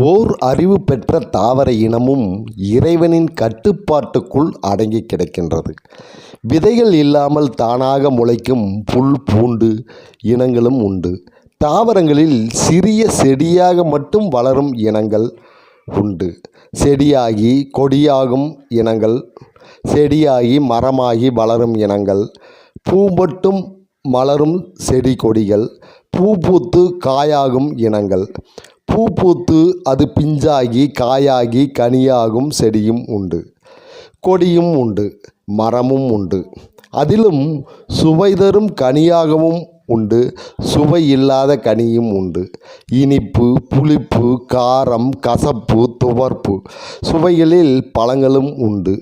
ஓர் அறிவு பெற்ற தாவர இனமும் இறைவனின் கட்டுப்பாட்டுக்குள் அடங்கி கிடக்கின்றது. விதைகள் இல்லாமல் தானாக முளைக்கும் புல் பூண்டு இனங்களும் உண்டு. தாவரங்களில் சிறிய செடியாக மட்டும் வளரும் இனங்கள் உண்டு. செடியாகி கொடியாகும் இனங்கள் செடியாகி மரமாகி வளரும் இனங்கள் பூ மட்டும் மலரும் செடி கொடிகள் பூ பூத்து காயாகும் இனங்கள் பூ பூத்து அது பிஞ்சாகி காயாகி கனியாகும் செடியும் உண்டு. கொடியும் உண்டு மரமும் உண்டு. அதிலும் சுவை தரும் கனியாகவும் உண்டு சுவை இல்லாத கனியும் உண்டு. இனிப்பு புளிப்பு காரம் கசப்பு துவர்ப்பு சுவைகளில் பழங்களும் உண்டு.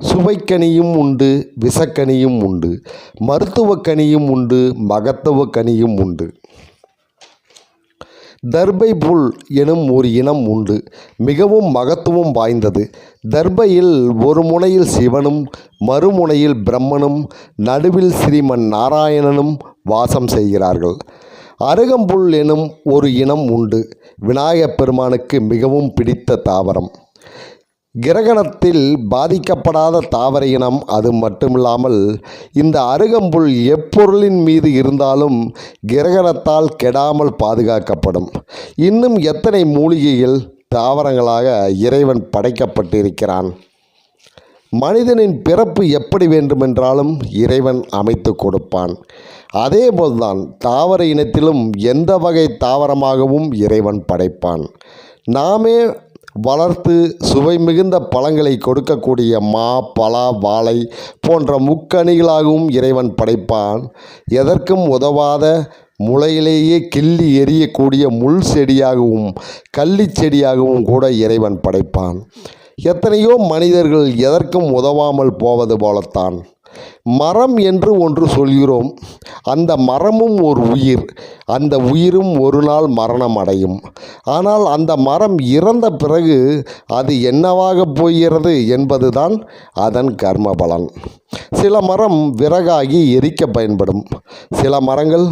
சுவைக்கனியும் உண்டு விஷக்கனியும் உண்டு. மருத்துவக் கனியும் உண்டு மகத்துவக் கனியும் உண்டு. தர்பை புல் எனும் ஒரு இனம் உண்டு. மிகவும் மகத்துவம் வாய்ந்தது. தர்பையில் ஒரு முனையில் சிவனும் மறுமுனையில் பிரம்மனும் நடுவில் ஸ்ரீமன் நாராயணனும் வாசம் செய்கிறார்கள். அருகம்புல் எனும் ஒரு இனம் உண்டு. விநாயகப் பெருமானுக்கு மிகவும் பிடித்த தாவரம். கிரகணத்தில் பாதிக்கப்படாத தாவர இனம் அது மட்டுமில்லாமல் இந்த அருகம்புல் எப்பொருளின் மீது இருந்தாலும் கிரகணத்தால் கெடாமல் பாதுகாக்கப்படும். இன்னும் எத்தனை மூலிகைகள் தாவரங்களாக இறைவன் படைக்கப்பட்டிருக்கிறான். மனிதனின் பிறப்பு எப்படி வேண்டுமென்றாலும் இறைவன் அமைத்துக் கொடுப்பான். அதேபோல்தான் தாவர இனத்திலும் எந்த வகை தாவரமாகவும் இறைவன் படைப்பான். நாமே வளர்த்து சுவை மிகுந்த பழங்களை கொடுக்கக்கூடிய மா பலா வாழை போன்ற முக்கணிகளாகவும் இறைவன் படைப்பான். எதற்கும் உதவாத முளையிலேயே கிள்ளி எரியக்கூடிய முள் செடியாகவும் கள்ளிச் செடியாகவும் கூட இறைவன் படைப்பான். எத்தனையோ மனிதர்கள் எதற்கும் உதவாமல் போவது போலத்தான். மரம் என்று ஒன்று சொல்கிறோம். அந்த மரமும் ஒரு உயிர். அந்த உயிரும் ஒரு நாள் மரணம் அடையும். ஆனால் அந்த மரம் இறந்த பிறகு அது என்னவாகப் போகிறது என்பதுதான் அதன் கர்ம பலன். சில மரம் விறகாகி எரிக்க பயன்படும். சில மரங்கள்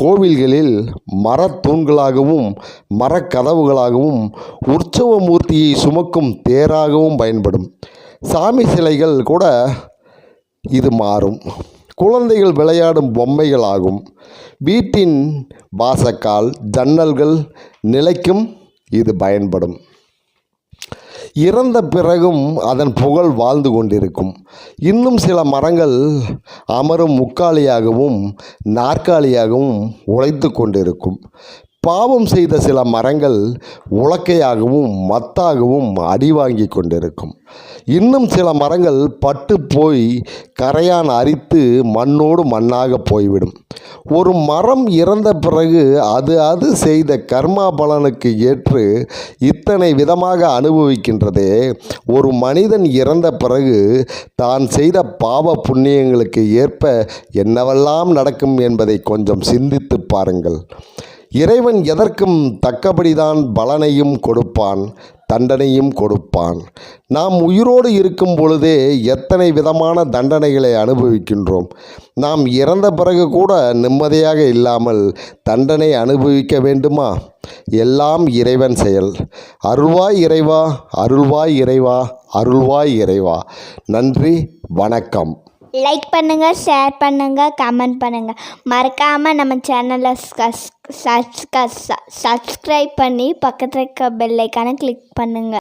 கோவில்களில் மரத்தூண்களாகவும் மரக்கதவுகளாகவும் உற்சவ மூர்த்தியை சுமக்கும் தேராகவும் பயன்படும். சாமி சிலைகள் கூட இது மாறும். குழந்தைகள் விளையாடும் பொம்மைகளாகும் வீட்டின் வாசக்கால் ஜன்னல்கள் நிலைக்கும் இது பயன்படும். இறந்த பிறகும் அதன் புகழ் வாழ்ந்து கொண்டிருக்கும். இன்னும் சில மரங்கள் அமரும் முக்காலியாகவும் நாற்காலியாகவும் உழைத்து கொண்டிருக்கும். பாவம் செய்த சில மரங்கள் உலக்கையாகவும் மத்தாகவும் அடி வாங்கிக் கொண்டிருக்கும். இன்னும் சில மரங்கள் பட்டு போய் கரையான் அரித்து மண்ணோடு மண்ணாக போய்விடும். ஒரு மரம் இறந்த பிறகு அது அது செய்த கர்மா பலனுக்கு ஏற்று இத்தனை விதமாக அனுபவிக்கின்றதே ஒரு மனிதன் இறந்த பிறகு தான் செய்த பாவ புண்ணியங்களுக்கு ஏற்ப என்னவெல்லாம் நடக்கும் என்பதை கொஞ்சம் சிந்தித்துப் பாருங்கள். இறைவன் எதற்கும் தக்கபடிதான் பலனையும் கொடுப்பான் தண்டனையும் கொடுப்பான். நாம் உயிரோடு இருக்கும் பொழுதே எத்தனை விதமான தண்டனைகளை அனுபவிக்கின்றோம். நாம் இறந்த பிறகு கூட நிம்மதியாக இல்லாமல் தண்டனை அனுபவிக்க வேண்டுமா? எல்லாம் இறைவன் செயல். அருள்வாய் இறைவா அருள்வாய் இறைவா அருள்வாய் இறைவா. நன்றி வணக்கம். லைக் பண்ணுங்க ஷேர் பண்ணுங்க கமெண்ட் பண்ணுங்க. மறக்காமல் நம்ம சேனலை சப்ஸ்கிரைப் பண்ணி பக்கத்தில் இருக்க பெல்லைக்கான கிளிக் பண்ணுங்க.